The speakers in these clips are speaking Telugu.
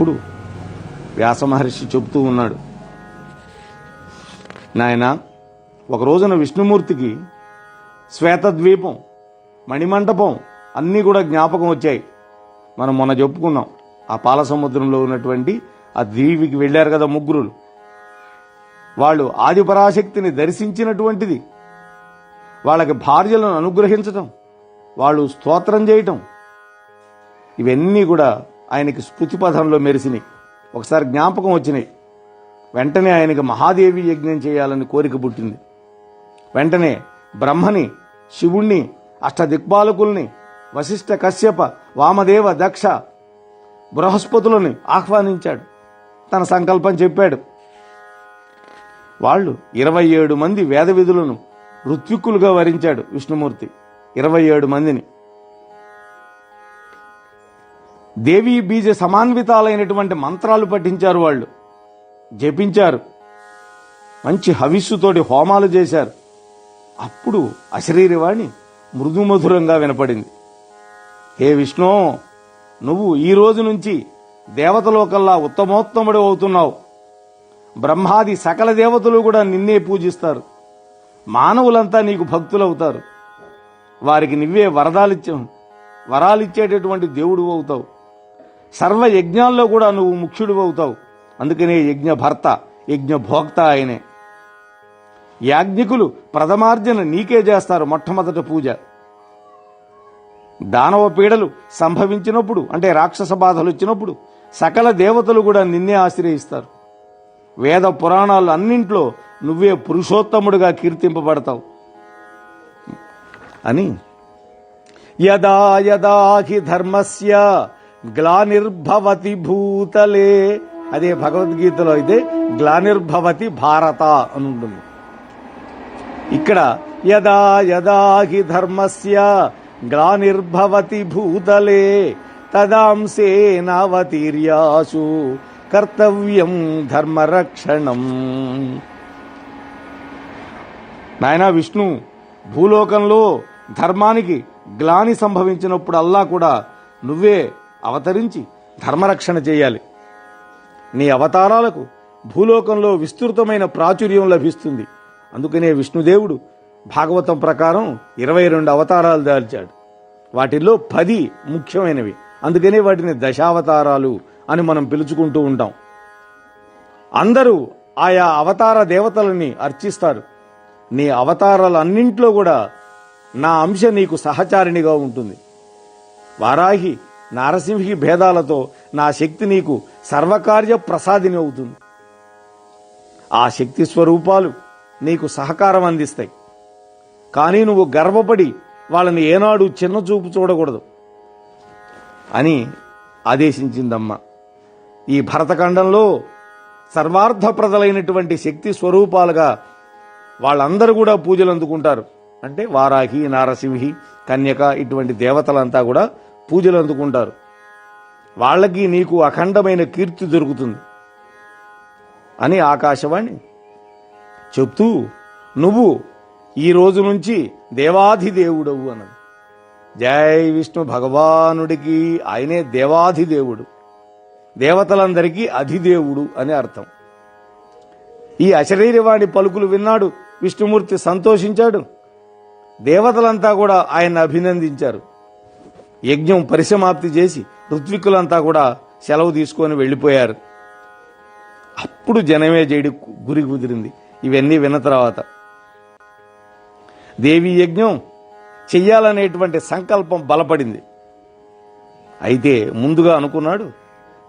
అప్పుడు వ్యాస మహర్షి చెబుతూ ఉన్నాడు. నాయన ఒక రోజున విష్ణుమూర్తికి శ్వేతద్వీపం మణిమంటపం అన్నీ కూడా జ్ఞాపకం వచ్చాయి. మనం మొన్న చెప్పుకున్నాం ఆ పాల సముద్రంలో ఉన్నటువంటి ఆ దీవికి వెళ్ళారు కదా ముగ్గురు వాళ్ళు ఆదిపరాశక్తిని దర్శించినటువంటిది. వాళ్ళకి భార్యలను అనుగ్రహించటం వాళ్ళు స్తోత్రం చేయటం ఇవన్నీ కూడా ఆయనకి స్మృతిపథంలో మెరిసినాయి. ఒకసారి జ్ఞాపకం వచ్చినాయి. వెంటనే ఆయనకి మహాదేవి యజ్ఞం చేయాలని కోరిక పుట్టింది. వెంటనే బ్రహ్మని శివుణ్ణి అష్టదిక్పాలకుల్ని వశిష్ఠ కశ్యప వామదేవ దక్ష బృహస్పతులని ఆహ్వానించాడు. తన సంకల్పం చెప్పాడు. వాళ్ళు ఇరవై ఏడు మంది వేద విధులను ఋత్విక్కులుగా వరించాడు విష్ణుమూర్తి. ఇరవై ఏడు మందిని. దేవీ బీజ సమాన్వితాలైనటువంటి మంత్రాలు పఠించారు వాళ్ళు. జపించారు. మంచి హవిస్సుతోటి హోమాలు చేశారు. అప్పుడు అశరీరవాణి మృదుమధురంగా వినపడింది. హే విష్ణు నువ్వు ఈ రోజు నుంచి దేవతలోకల్లా ఉత్తమోత్తముడు అవుతున్నావు. బ్రహ్మాది సకల దేవతలు కూడా నిన్నే పూజిస్తారు. మానవులంతా నీకు భక్తులవుతారు. వారికి నువ్వే వరదాలిచ్చ వరాలిచ్చేటటువంటి దేవుడు అవుతావు. సర్వ యజ్ఞాల్లో కూడా నువ్వు ముఖ్యుడు అవుతావు అందుకనే యజ్ఞ భర్త యజ్ఞ భోక్త ఆయనే. యాజ్ఞికులు ప్రథమార్జన నీకే చేస్తారు మొట్టమొదట పూజ. దానవ పీడలు సంభవించినప్పుడు అంటే రాక్షస బాధలు వచ్చినప్పుడు సకల దేవతలు కూడా నిన్నే ఆశ్రయిస్తారు. వేద పురాణాలు అన్నింట్లో నువ్వే పురుషోత్తముడుగా కీర్తింపబడతావు. అని యదా యదా హి ధర్మస్య గ్లానిర్భవతి భూతలే. అదే భగవద్గీతలో అయితే గ్లానిర్భవతి భారత అని ఉంటుంది ఇక్కడ యదా యదా హి ధర్మస్య గ్లానిర్భవతి భూతలే. తదాంసేనావతీర్యాసు కర్తవ్యం ధర్మరక్షణం. నాయనా విష్ణు భూలోకంలో ధర్మానికి గ్లాని సంభవించినప్పుడల్లా కూడా నువ్వే అవతరించి ధర్మరక్షణ చేయాలి. నీ అవతారాలకు భూలోకంలో విస్తృతమైన ప్రాచుర్యం లభిస్తుంది. అందుకనే విష్ణుదేవుడు భాగవతం ప్రకారం ఇరవై రెండు అవతారాలు దాల్చాడు. వాటిల్లో పది ముఖ్యమైనవి. అందుకనే వాటిని దశావతారాలు అని మనం పిలుచుకుంటూ ఉంటాం. అందరూ ఆయా అవతార దేవతలని అర్చిస్తారు. నీ అవతారాలన్నింట్లో కూడా నా అంశ నీకు సహచారిణిగా ఉంటుంది. వారాహి నారసింహి భేదాలతో నా శక్తి నీకు సర్వకార్య ప్రసాదిని అవుతుంది. ఆ శక్తి స్వరూపాలు నీకు సహకారం అందిస్తాయి. కానీ నువ్వు గర్వపడి వాళ్ళని ఏనాడు చిన్న చూపు చూడకూడదు అని ఆదేశించిందమ్మ. ఈ భరతఖండంలో సర్వార్థప్రదలైనటువంటి శక్తి స్వరూపాలుగా వాళ్ళందరూ కూడా పూజలు అందుకుంటారు అంటే వారాహి నారసింహి కన్యక ఇటువంటి దేవతలంతా కూడా పూజలు అందుకుంటారు. వాళ్ళకి నీకు అఖండమైన కీర్తి దొరుకుతుంది అని ఆకాశవాణి చెప్తూ నువ్వు ఈ రోజు నుంచి దేవాధిదేవుడవు అన్నది. జై విష్ణు భగవానుడికి ఆయనే దేవాధిదేవుడు. దేవతలందరికీ అధిదేవుడు అని అర్థం. ఈ అశరీరవాణి పలుకులు విన్నాడు విష్ణుమూర్తి సంతోషించాడు. దేవతలంతా కూడా ఆయన అభినందించారు. యజ్ఞం పరిసమాప్తి చేసి ఋత్వికులంతా కూడా సెలవు తీసుకొని వెళ్ళిపోయారు. అప్పుడు జనమే జయుడి గురి కుదిరింది. ఇవన్నీ విన్న తర్వాత దేవి యజ్ఞం చెయ్యాలనేటువంటి సంకల్పం బలపడింది. అయితే ముందుగా అనుకున్నాడు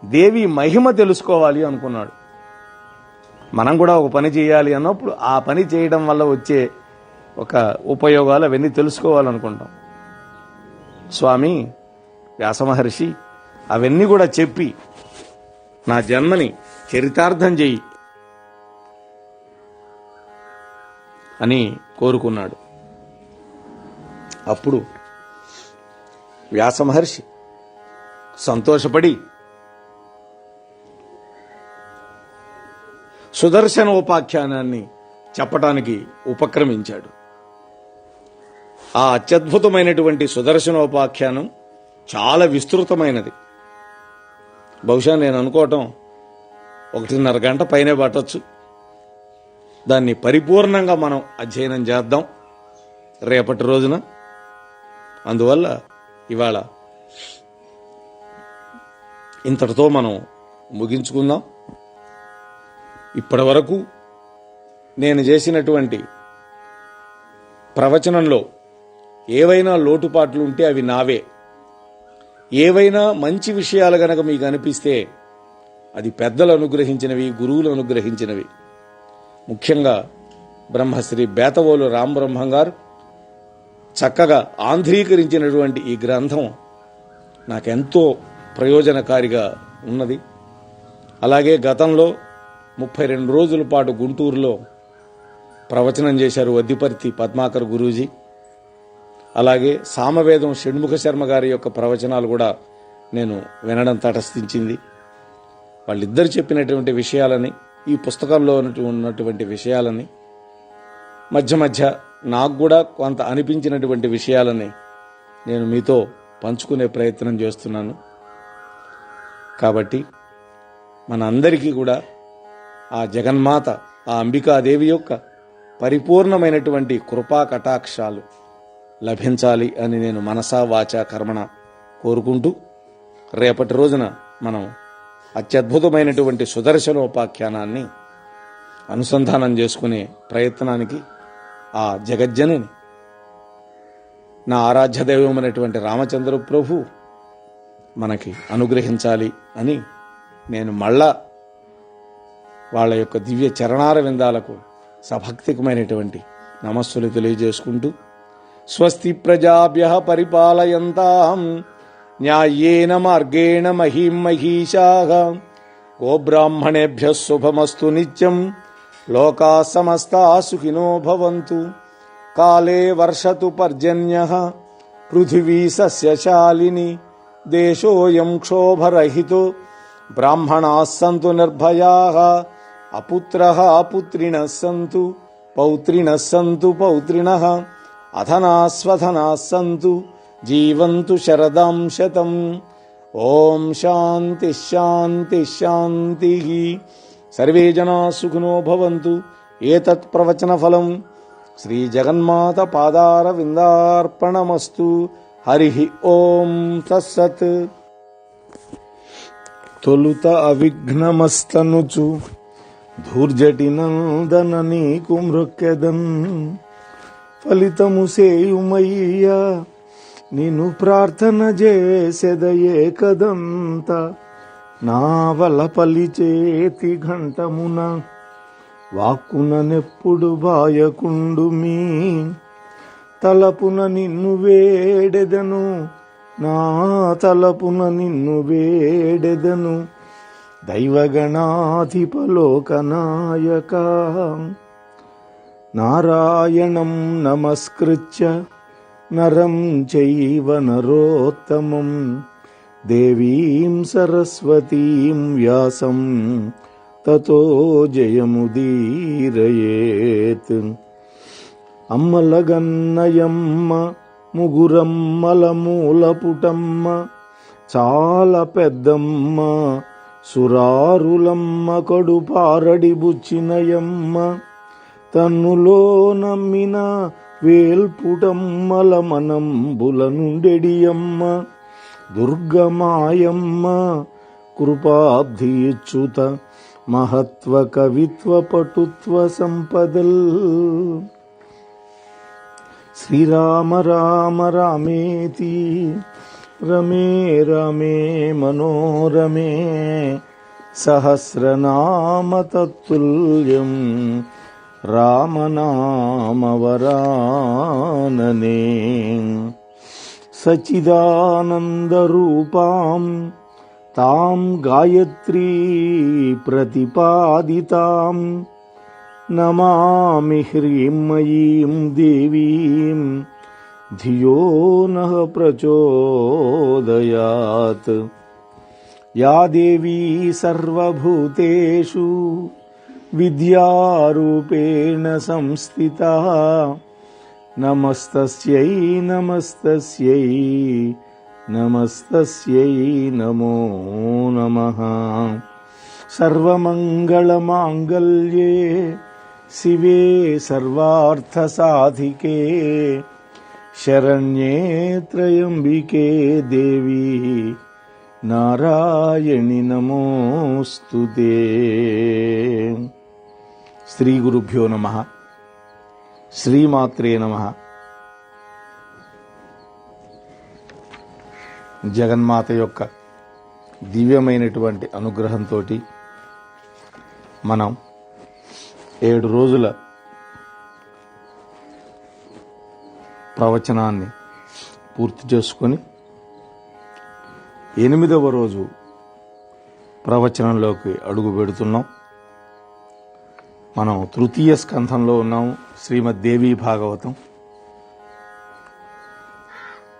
దేవి మహిమ తెలుసుకోవాలి అనుకున్నాడు. మనం కూడా ఒక పని చేయాలి అన్నప్పుడు ఆ పని చేయడం వల్ల వచ్చే ఒక ఉపయోగాలు అవన్నీ తెలుసుకోవాలనుకుంటాం. స్వామి వ్యాసమహర్షి అవన్నీ కూడా చెప్పి నా జన్మని చరితార్థం చెయ్యి అని కోరుకున్నాడు. అప్పుడు వ్యాసమహర్షి సంతోషపడి సుదర్శన ఉపాఖ్యానాన్ని చెప్పటానికి ఉపక్రమించాడు. ఆ అత్యద్భుతమైనటువంటి సుదర్శనోపాఖ్యానం చాలా విస్తృతమైనది. బహుశా నేను అనుకోవటం ఒకటిన్నర గంట పైనే పట్టచ్చు. దాన్ని పరిపూర్ణంగా మనం అధ్యయనం చేద్దాం రేపటి రోజున. అందువల్ల ఇవాళ ఇంతటితో మనం ముగించుకుందాం. ఇప్పటి వరకు నేను చేసినటువంటి ప్రవచనంలో ఏవైనా లోటుపాట్లు ఉంటే అవి నావే. ఏవైనా మంచి విషయాలు గనక మీకు అనిపిస్తే అది పెద్దలు అనుగ్రహించినవి గురువులు అనుగ్రహించినవి. ముఖ్యంగా బ్రహ్మశ్రీ బేతవోలు రామబ్రహ్మం గారు చక్కగా ఆంధ్రీకరించినటువంటి ఈ గ్రంథం నాకెంతో ప్రయోజనకారిగా ఉన్నది. అలాగే గతంలో ముప్పై రెండు రోజుల పాటు గుంటూరులో ప్రవచనం చేశారు వద్దిపర్తి పద్మాకర్ గురూజీ. అలాగే సామవేదం షణ్ముఖ శర్మ గారి యొక్క ప్రవచనాలు కూడా నేను వినడం తటస్థించింది వాళ్ళిద్దరు చెప్పినటువంటి విషయాలని ఈ పుస్తకంలో ఉన్నటువంటి విషయాలని మధ్య మధ్య నాకు కూడా కొంత అనిపించినటువంటి విషయాలని నేను మీతో పంచుకునే ప్రయత్నం చేస్తున్నాను. కాబట్టి మన అందరికీ కూడా ఆ జగన్మాత ఆ అంబికాదేవి యొక్క పరిపూర్ణమైనటువంటి కృపా కటాక్షాలు లభించాలి అని నేను మనసా వాచా కర్మణ కోరుకుంటూ రేపటి రోజున మనం అత్యద్భుతమైనటువంటి సుదర్శనోపాఖ్యానాన్ని అనుసంధానం చేసుకునే ప్రయత్నానికి ఆ జగజ్జనని నా ఆరాధ్య అనేటువంటి రామచంద్ర ప్రభు మనకి అనుగ్రహించాలి అని నేను మళ్ళా వాళ్ళ యొక్క దివ్య చరణార విందాలకు సభక్తికమైనటువంటి నమస్సులు తెలియజేసుకుంటూ స్వస్తి ప్రజాభ్య పరిపాలయంతాం న్యాయేన మార్గేణ మహీం మహీషా గోబ్రాహ్మణేభ్య శుభమస్తు నిత్యం లోకా సమస్తా సుఖినో భవంతు కాలే వర్షతు పర్జన్య పృథివీ సస్యశాలిని దేశోయం క్షోభరహితో బ్రాహ్మణా సంతు నిర్భయా అపుత్ర పుత్రిణ సంతు పౌత్రిణ సంతు పౌత్రిణ అధనాస్వధనా సంతు జీవంతు శరదాం శతం. ఓం శాంతి శాంతి శాంతి. సర్వే జనా సుఖినో భవంతు. ఏతత్ ప్రవచన ఫలం. శ్రీ జగన్మాత పాదార విందార్పణమస్తు హరి ఓం తస్సత్. తొలుత అవిఘ్నమస్తనుచు. ధూర్జటి నందన నీకు మృక్కెదన్. ఫలితము సేయుమయ్యా నిన్ను ప్రార్థన చేసెద కదంత. నా వలపలి చేతి ఘంటమున వాక్కుననెప్పుడు బాయకుండు మీ తలపున నిన్ను వేడెదను నా తలపున నిన్ను వేడెదను. దైవగణాధిపలోకనాయక నారాయణం నమస్కృత్య నరం చైవ నరోత్తమం. దేవీం సరస్వతీం వ్యాసం తతో జయముదీరయేత్ అమ్మలగన్నయమ్మ ముగురమ్మలమూలపుటమ్మ చాలా పెద్దమ్మ సురారులమ్మ కడు పారడి బుచ్చినయమ్మ. తన్నులో నమ్మిన వేల్పుటమ్మల మనంబుల నుండెడియమ్మ దుర్గమాయమ్మ కృపాబ్ధియుచ్యుత మహత్వ కవిత్వ పటుత్వ సంపదల్. శ్రీరామ రామ రామేతి రమే రమే మనోరమే సహస్రనామ తత్తుల్యం रामनामवरानने सचिदानन्दरूपां तां गायत्री प्रतिपादितां नमामि ह्रीम्मयीम् देवीं धियो नः प्रचोदयात्। या देवी सर्वभूतेषु విద్యారూపేణ సంస్థిత నమస్తస్యై నమస్తస్యై నమస్తస్యై నమో నమ సర్వమంగళమాంగళ్యే శివే సర్వార్థసాధికే శరణ్యే త్రయంబికే దేవి నారాయణి నమోస్తుతే శ్రీ గురుభ్యో నమ. శ్రీమాత్రే నమ. జగన్మాత యొక్క దివ్యమైనటువంటి అనుగ్రహంతో మనం ఏడు రోజుల ప్రవచనాన్ని పూర్తి చేసుకొని ఎనిమిదవ రోజు ప్రవచనంలోకి అడుగు పెడుతున్నాం. మనం తృతీయ స్కంధంలో ఉన్నాం శ్రీమద్ దేవీ భాగవతం.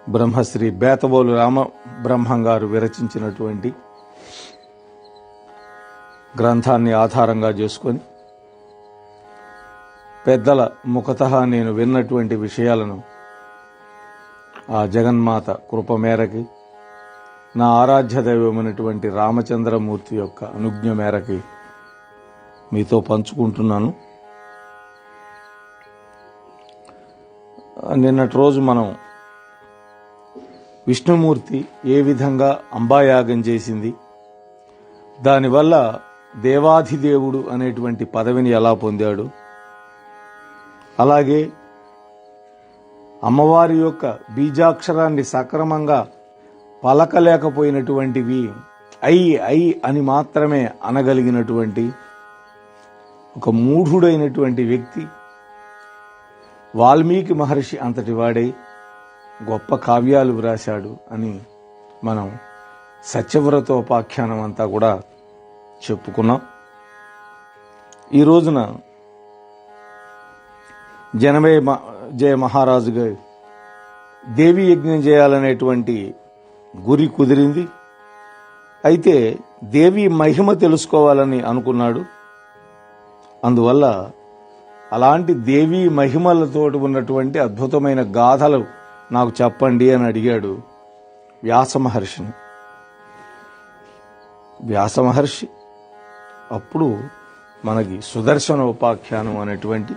బ్రహ్మశ్రీ బేతబోలు రామ బ్రహ్మం గారు విరచించినటువంటి గ్రంథాన్ని ఆధారంగా చేసుకొని పెద్దల ముఖత నేను విన్నటువంటి విషయాలను ఆ జగన్మాత కృప మేరకి నా ఆరాధ్య దైవమైనటువంటి రామచంద్రమూర్తి యొక్క అనుజ్ఞ మేరకి మీతో పంచుకుంటున్నాను. నిన్నటి రోజు మనం విష్ణుమూర్తి ఏ విధంగా అంబాయాగం చేసింది దానివల్ల దేవాధిదేవుడు అనేటువంటి పదవిని ఎలా పొందాడు అలాగే అమ్మవారి యొక్క బీజాక్షరాన్ని సక్రమంగా పలకలేకపోయినటువంటివి ఐ ఐ అని మాత్రమే అనగలిగినటువంటి ఒక మూఢుడైనటువంటి వ్యక్తి వాల్మీకి మహర్షి అంతటి వాడే గొప్ప కావ్యాలు వ్రాశాడు అని మనం సత్యవ్రతోపాఖ్యానం అంతా కూడా చెప్పుకున్నాం. ఈ రోజున జనమే మ- జయ మహారాజుగా దేవి యజ్ఞం చేయాలనేటువంటి గురి కుదిరింది. అయితే దేవి మహిమ తెలుసుకోవాలని అనుకున్నాడు. అందువల్ల అలాంటి దేవీ మహిమలతో ఉన్నటువంటి అద్భుతమైన గాథలు నాకు చెప్పండి అని అడిగాడు వ్యాస మహర్షిని. వ్యాస మహర్షి అప్పుడు మనకి సుదర్శన ఉపాఖ్యానం అనేటువంటి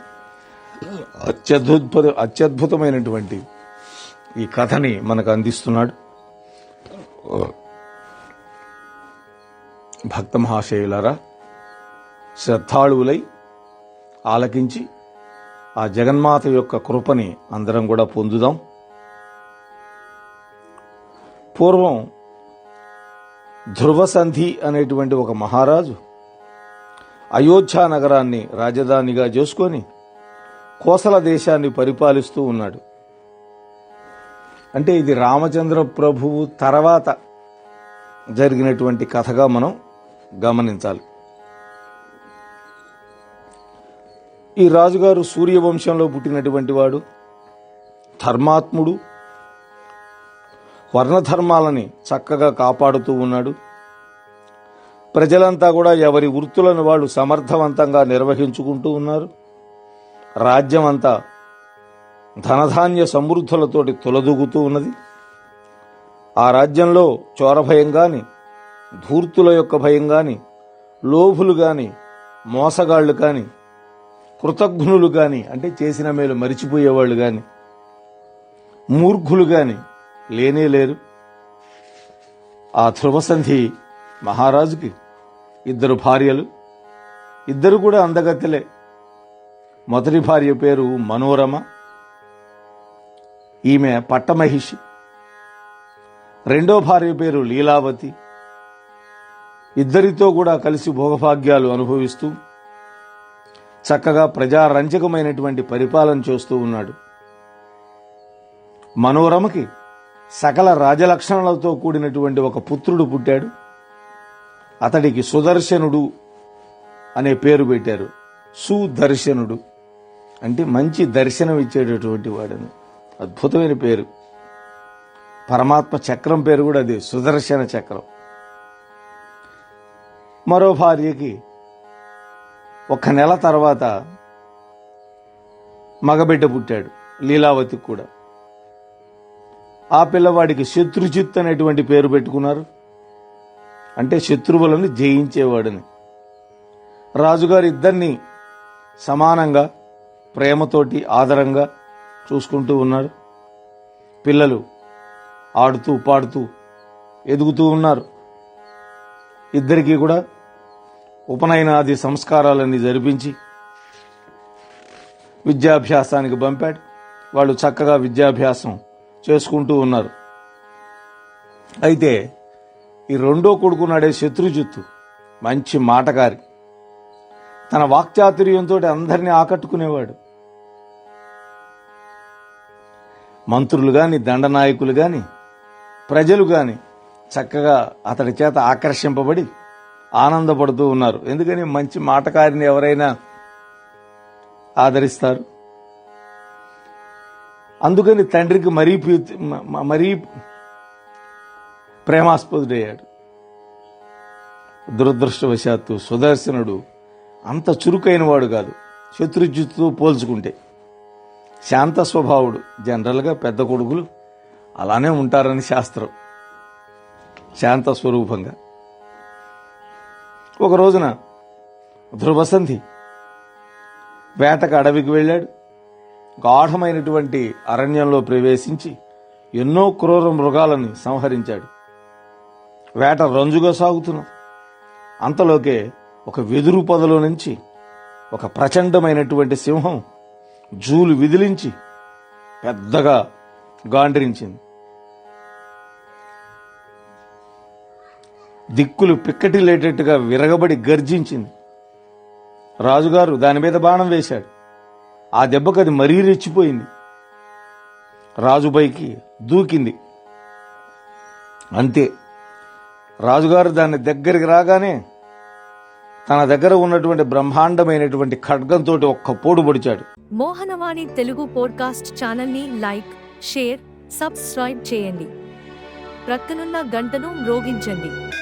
అత్యద్భుత అత్యద్భుతమైనటువంటి ఈ కథని మనకు అందిస్తున్నాడు. భక్త మహాశయులారా శ్రద్ధాళువులై ఆలకించి ఆ జగన్మాత యొక్క కృపని అందరం కూడా పొందుదాం. పూర్వం ధ్రువసంధి అనేటువంటి ఒక మహారాజు అయోధ్య నగరాన్ని రాజధానిగా చేసుకొని కోసల దేశాన్ని పరిపాలిస్తూ ఉన్నాడు. అంటే ఇది రామచంద్ర ప్రభువు తర్వాత జరిగినటువంటి కథగా మనం గమనించాలి. ఈ రాజుగారు సూర్యవంశంలో పుట్టినటువంటి వాడు ధర్మాత్ముడు వర్ణధర్మాలని చక్కగా కాపాడుతూ ఉన్నాడు. ప్రజలంతా కూడా ఎవరి వృత్తులను వాళ్ళు సమర్థవంతంగా నిర్వహించుకుంటూ ఉన్నారు. రాజ్యం అంతా ధనధాన్య సమృద్ధులతోటి తొలదూగుతూ ఉన్నది. ఆ రాజ్యంలో చోర భయం ధూర్తుల యొక్క భయం కానీ లోభులు కానీ మోసగాళ్ళు కానీ కృతజ్ఞులు కానీ అంటే చేసిన మేలు మరిచిపోయేవాళ్ళు కానీ మూర్ఖులు కానీ లేనే లేరు. ఆ ధ్రువసంధి మహారాజుకి ఇద్దరు భార్యలు ఇద్దరు కూడా అందగత్తెలే. మొదటి భార్య పేరు మనోరమ ఈమె పట్టమహిషి. రెండో భార్య పేరు లీలావతి. ఇద్దరితో కూడా కలిసి భోగభాగ్యాలు అనుభవిస్తూ చక్కగా ప్రజారంజకమైనటువంటి పరిపాలన చేస్తూ ఉన్నాడు. మనోరమకి సకల రాజలక్షణాలతో కూడినటువంటి ఒక పుత్రుడు పుట్టాడు. అతడికి సుదర్శనుడు అనే పేరు పెట్టారు. సుదర్శనుడు. అంటే మంచి దర్శనం ఇచ్చేటటువంటి వాడని. అద్భుతమైన పేరు. పరమాత్మ చక్రం పేరు కూడా అది సుదర్శన చక్రం. మరో భార్యకి ఒక నెల తర్వాత మగబిడ్డ పుట్టాడు లీలావతికి కూడా. ఆ పిల్లవాడికి శత్రుజిత్ అనేటువంటి పేరు పెట్టుకున్నారు. అంటే శత్రువులను జయించేవాడని. రాజుగారు ఇద్దరిని సమానంగా ప్రేమతోటి ఆదరంగా చూసుకుంటూ ఉన్నారు. పిల్లలు ఆడుతూ పాడుతూ ఎదుగుతూ ఉన్నారు. ఇద్దరికీ కూడా ఉపనయనాది సంస్కారాలన్నీ జరిపించి విద్యాభ్యాసానికి పంపాడు. వాళ్ళు చక్కగా విద్యాభ్యాసం చేసుకుంటూ ఉన్నారు. అయితే ఈ రెండో కొడుకు నాడే శత్రుజిత్తు మంచి మాటగారి. తన వాక్చాతుర్యంతో అందరినీ ఆకట్టుకునేవాడు. మంత్రులు కానీ దండనాయకులు కానీ ప్రజలు కానీ చక్కగా అతడి చేత ఆకర్షింపబడి ఆనందపడుతూ ఉన్నారు. ఎందుకని మంచి మాటకారిని ఎవరైనా ఆదరిస్తారు? అందుకని తండ్రికి మరీ ప్రీతి మ- మరీ ప్రేమాస్పదుడయ్యాడు. దురదృష్టవశాత్తు సుదర్శనుడు అంత చురుకైన వాడు కాదు. శత్రుజిత్తుతో పోల్చుకుంటే శాంత స్వభావుడు జనరల్గా పెద్ద కొడుకులు అలానే ఉంటారని శాస్త్రం. శాంత స్వరూపంగా. ఒక రోజున ధ్రువసంధి వేటకు అడవికి వెళ్ళాడు. గాఢమైనటువంటి అరణ్యంలో ప్రవేశించి ఎన్నో క్రూర మృగాలని సంహరించాడు. వేట రంజుగా సాగుతున్నది. అంతలోకే ఒక వెదురు పొదలో నుంచి ఒక ప్రచండమైనటువంటి సింహం జూలు విదిలించి పెద్దగా గాండ్రించింది. దిక్కులు పిక్కటిల్లేటట్టుగా విరగబడి గర్జించింది. రాజుగారు దాని మీద బాణం వేశాడు. ఆ దెబ్బకు అది మరీ రెచ్చిపోయింది. రాజుపైకి దూకింది. అంతే. రాజుగారు దాని దగ్గరికి రాగానే తన దగ్గర ఉన్నటువంటి బ్రహ్మాండమైనటువంటి ఖడ్గంతో ఒక్క పోడు పొడిచాడు. మోహనవాణి తెలుగు పోడ్కాస్ట్ ఛానల్ని లైక్ షేర్ సబ్స్క్రైబ్ చేయండి. ప్రక్కనున్న గంటను మ్రోగించండి.